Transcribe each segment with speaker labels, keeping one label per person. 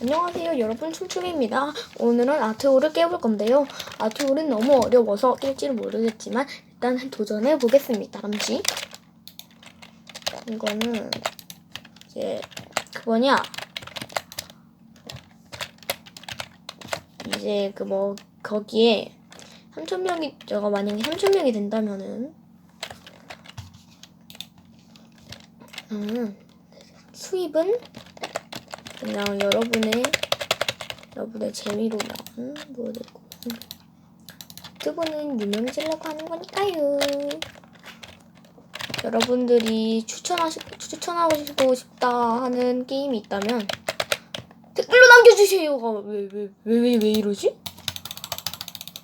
Speaker 1: 안녕하세요 여러분. 춤춤입니다. 오늘은 아트홀을 깨볼 건데요. 아트홀은 너무 어려워서 깰지를 모르겠지만 일단 도전해 보겠습니다. 잠시. 이거는 이제 그거냐? 이제 그 뭐 거기에 3천명이 저가 만약에 3천명이 된다면은. 음 수입은 그냥 여러분의 여러분의 재미로만 보여드리고 유튜브는 유명해지려고 하는 거니까요. 여러분들이 추천하시고 추천하고 싶다 하는 게임이 있다면 댓글로 남겨주세요가 왜 왜 왜 왜 왜 이러지?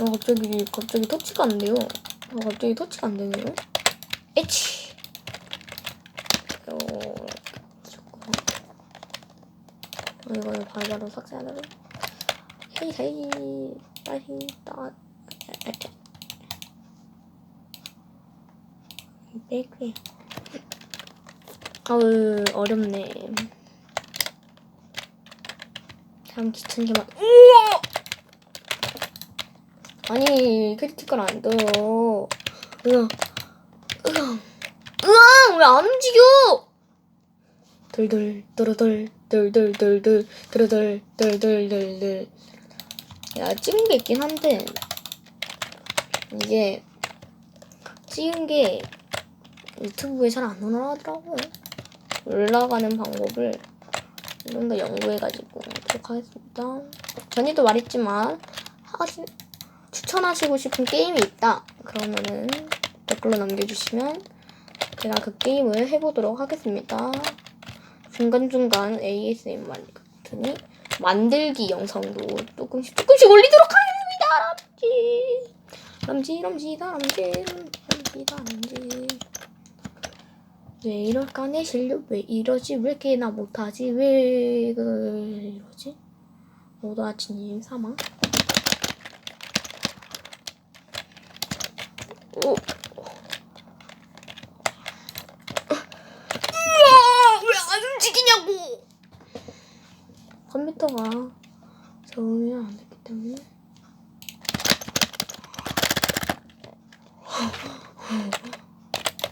Speaker 1: 아 갑자기 갑자기 터치가 안 돼요. 아 갑자기 터치가 안 되네요. 에치. 어. 어, 이거는 바로바로 삭제하도록 헤이 헤이. 빨리 따 뺄게요 아우 어렵네. 참 귀찮게 막 우와! 아니 크리티컬 안 떠요 으아 으아 으아 왜안 움직여 돌돌 돌돌 돌돌 돌돌 돌돌 돌돌 돌돌. 야 찍은 게 있긴 한데 이게 찍은 게 유튜브에 잘 안 올라가더라고요. 올라가는 방법을 좀 더 연구해가지고 하도록 하겠습니다. 전에도 말했지만 하시, 추천하시고 싶은 게임이 있다. 그러면은 댓글로 남겨주시면 제가 그 게임을 해보도록 하겠습니다 중간중간 ASMR 같으니 만들기 영상도 조금씩 조금씩 올리도록 하겠습니다. 람지. 람지 람지 람지 람지 왜 이럴까 내 실력 왜 이러지? 왜 이렇게 나 못하지? 왜 이러지? 오다치님 사망 오 왜 안 움직이냐고 컴퓨터가 적응이 안 됐기 때문에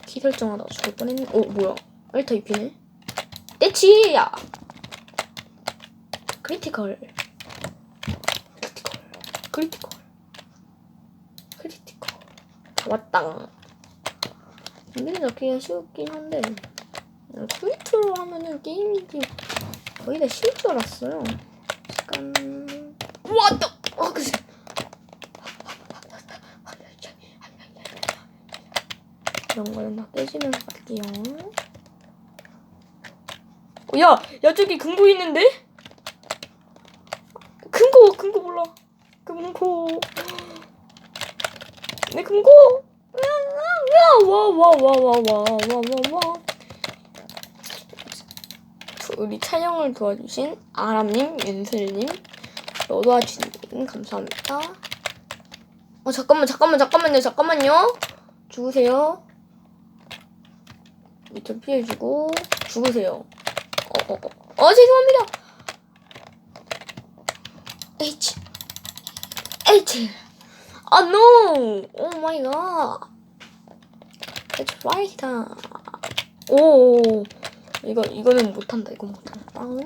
Speaker 1: 키 설정하다가 죽을 뻔했네. 어 뭐야? 알타 입히네? 떼치야! 크리티컬 크리티컬 크리티컬 크리티컬 잡았다 이게 잡기가 쉬웠긴 한데 컴퓨터로 하면은 게임이지. 거의 다 쉬울 줄 알았어요. 잠깐. 왔다. 어 그지. 이런 거는 다 깨지면서 갈게요. 어, 야, 야 저기 금고 있는데? 금고, 금고 몰라. 금고. 내 금고. 와와와와와와와와와. 우리 촬영을 도와주신 아람님, 윤슬님, 너도아주님 감사합니다. 어 잠깐만 잠깐만 잠깐만요 잠깐만요. 죽으세요. 밑을 피해주고 죽으세요. 어 어 어 어, 어. 어, 죄송합니다. H H 아 no 오 마이 갓 That's right 오 이거 이거는 못한다. 이거 못한다. 빵.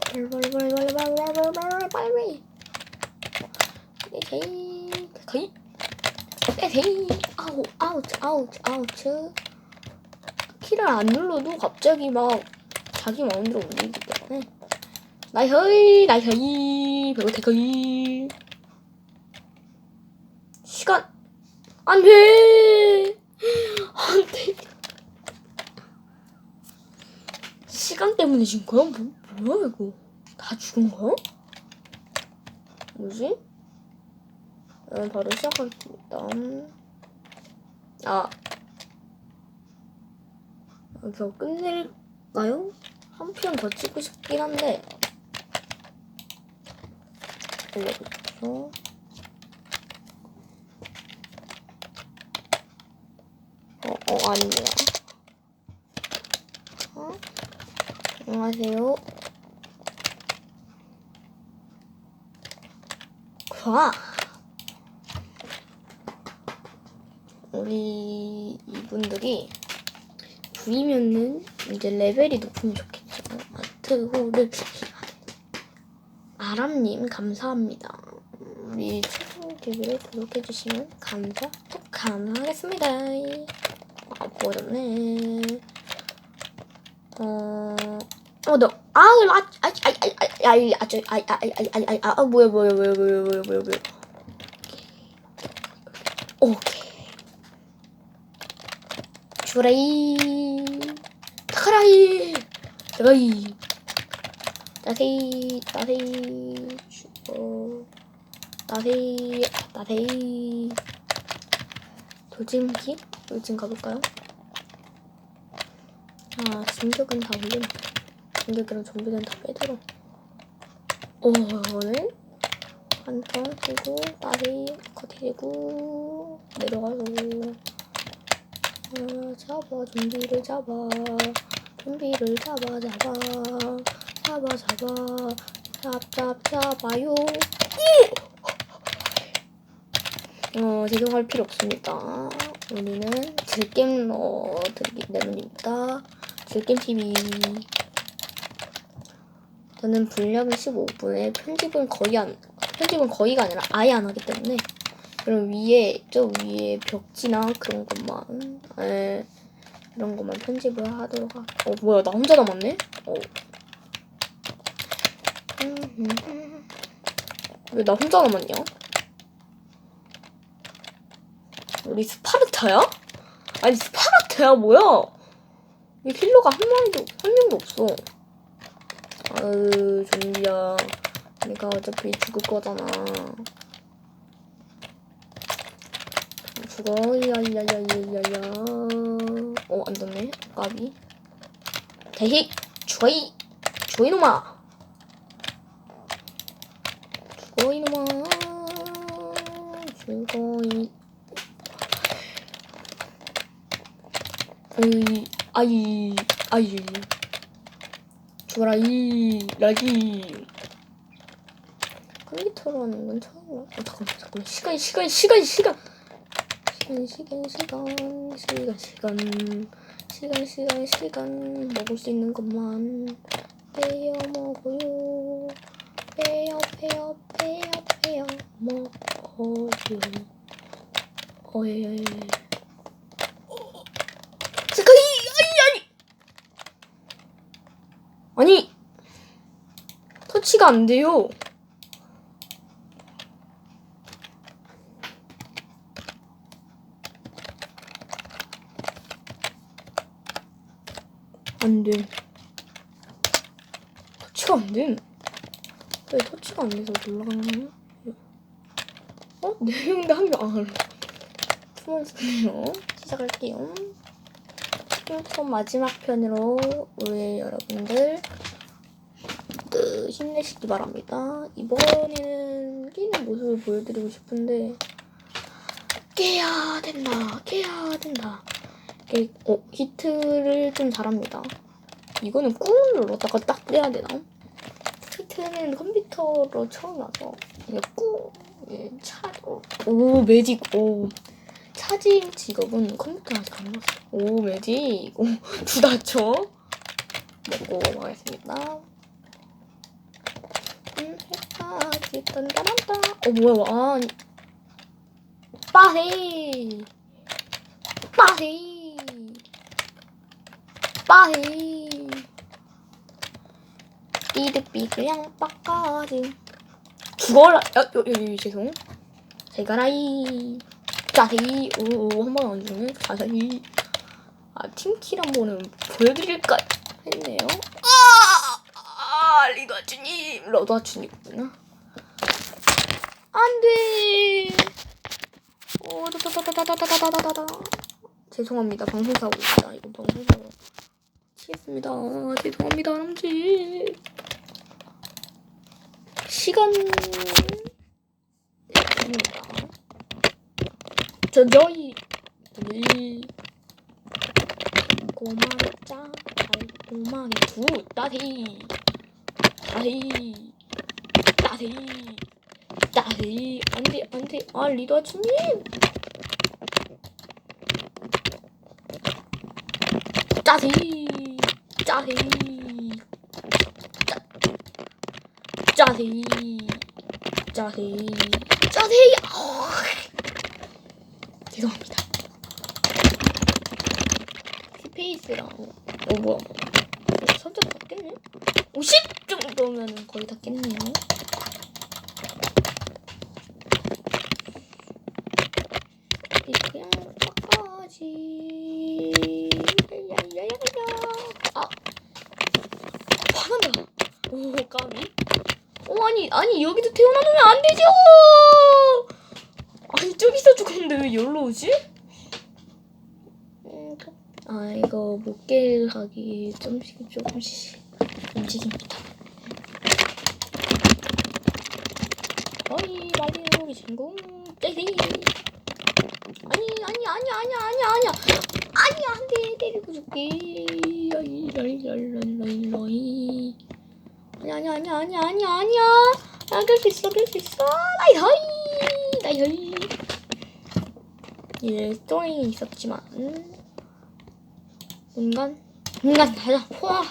Speaker 1: 빨리 빨리 빨리 빨리 빨리 빨리 빨리 빨리. 에헤이 거의. 에헤이 아우 아웃 아웃 아웃. 키를 안 눌러도 갑자기 막 자기 마음대로 움직이기 때문에. 나이허이 나이허이 배고 대거이. 시간 안 돼. 안 돼. 시간 때문에 진 거야? 뭐, 뭐야 이거? 다 죽은 거야? 뭐지? 그러면 바로 시작하겠습니다. 아. 아 여기서 끝낼까요? 한 편 더 찍고 싶긴 한데. 올려볼게요. 어, 어, 아니에요. 어? 안녕하세요. 좋아. 우리 이분들이 부이면은 이제 레벨이 높으면 좋겠죠. 아트호를 아람님 감사합니다. 우리 최종 TV를 구독해주시면 감사 또 감사하겠습니다. 아 보여줬네. 어, 어, 너, 아, 아, 아, 아, 아, 아, 아, 저, 아, 아, 아, 아, 아, 아, 뭐야, 뭐야, 뭐야, 뭐야, 뭐야, 뭐야, 뭐야. 오케이. 죽어라이. 타카라이. 타카라이. 따세이, 따세이, 죽어. 따세이, 따세이. 돌진기? 돌진 가볼까요? 아, 진격은 다 올림. 진격이랑 좀비는 다 빼들어. 오늘 한턴 쓰고 다시 커트해고 내려가서 아, 잡아 좀비를 잡아 좀비를 잡아 잡아 잡아 잡아 잡잡 잡아요. 어, 제동할 필요 없습니다. 우리는 질겜 넣어드리기 때문입니다. 질겜 TV. 저는 분량은 15분에 편집은 거의 안, 편집은 거의가 아니라 아예 안 하기 때문에 그럼 위에, 저 위에 벽지나 그런 것만, 에, 이런 것만 편집을 하도록 하. 어, 뭐야, 나 혼자 남았네? 어. 왜 나 혼자 남았냐? 우리 스파르타야? 아니 스파르타야 뭐야? 이 힐러가 한 마리도 한 명도 없어. 아유 좀비야. 내가 어차피 죽을 거잖아. 죽어 야야야야야야. 어 안 떴네. 까비. 대희 죽어이 죽어 이놈아. 죽어 이놈아. 죽어 이. 으이, 아이, 아이. 죽어라, 이, 라기. 컴퓨터로 하는 건 처음이야. 어, 잠깐만, 잠깐만. 시간, 시간, 시간, 시간. 시간, 시간, 시간, 시간, 시간. 시간, 시간, 시간. 먹을 수 있는 것만 빼어 먹어요. 빼어, 빼어, 빼어, 빼어 먹어요. 어이, 스카이 아니 아니 아니 터치가 안 돼요. 안 돼. 터치가 안 돼. 왜 터치가 안 돼서 올라가는 거야? 어? 네 명인데 한명 안. 숨어 있어요. 시작할게요. 또 마지막 편으로 우리 여러분들 그 힘내시기 바랍니다. 이번에는 끼는 모습을 보여드리고 싶은데 깨야 된다, 깨야 된다. 깨, 어, 히트를 좀 잘합니다. 이거는 꾹 눌렀다가 딱 빼야 되나? 히트는 컴퓨터로 처음 와서 이게 꾹 예, 차, 어, 오 매직. 오. 차징 직업은 컴퓨터 아직 안 나왔어. 오 매직. 오두 다쳐. 먹고 가겠습니다. 음 해까지 딴따란따. 어 뭐야 와. 빠헤이 빠헤이 빠헤이 삐득삐득 양빠까지 죽어라 야, 여, 여, 여, 죄송 잘 가라이 자세히 오한 번 안 주네 자세히 아 팀킬 한 번은 보여드릴까 했네요 아, 아 리더 주님 러더 주님구나 안돼 오 죄송합니다 방송사고입니다 이거 방송사고 치겠습니다. 죄송합니다 아람지. 시간 입니다. 저 저희 우리 고마자 달고마의 두 따시 따시 따시 따시 짜세. 안돼 안돼. 아 리더 아치님. 짜세 짜세 짜 짜세 짜세 짜세 아, 죄송합니다. 스페이스랑 어 뭐야. 살짝 바뀌네? 50 정도면 거의 다 깼네요 그냥 깎아지 야야야야 아 화난다 오 까비 어 아니 아니 여기도 태어나면 안 되죠! 아니 저기서 죽었는데 왜 여기로 오지? 음, 아 이거 못깨 하기 조금씩 조금씩. 움직입니다 어이 우리 친구 떼기. 아니 아니 아니 아니 아니 아니 아니 안돼 때리고 줄게. 라이라이라이라이라이 아니 아니 아니 아니 아니 아니야. 나갈수 있어 갈수 있어. 나이 허이 나이 허이. 예 스토링이 있었지만. 인간? 인간 가자 포화.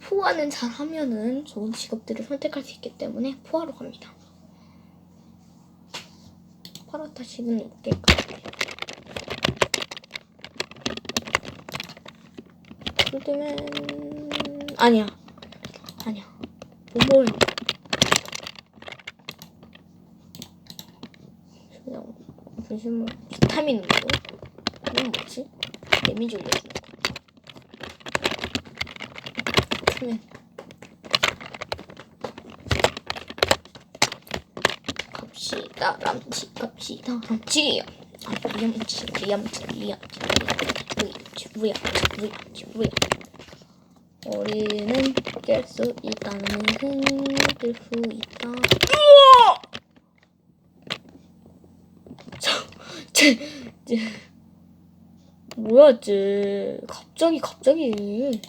Speaker 1: 포화는 잘하면은 좋은 직업들을 선택할 수 있기 때문에 포화로 갑니다. 파라타시는 어떨까? 그러면 아니야 아니야 오몰. 그냥 무슨 비타민 음료 이건 뭐지? 데미지 올려주는 거. 그러면 갑시다. 람치 갑시다. 람치. 아 리암치 리암치. 리암치 리암치 리암치. 리암치 리암치 우리는 깰수 있다는 흔들 수 있다. 우와! 쟤, 쟤, 뭐야 쟤? 갑자기 갑자기.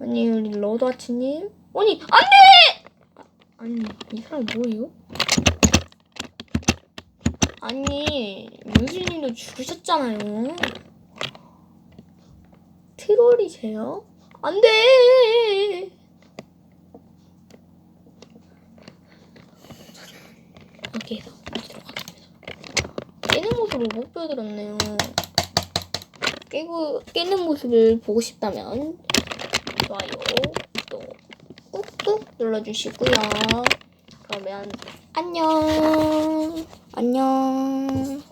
Speaker 1: 아니 우리 러드아치님? 아니 안돼! 아, 아니 이 사람 뭐예요? 아니 유진님도 죽으셨잖아요. 트롤이세요? 안 돼 여기에서 들어가겠습니다 모습을 못 보여드렸네요. 깨고 깨는 모습을 보고 싶다면 좋아요 또 꾹꾹 눌러주시고요. 그러면 안녕. 안녕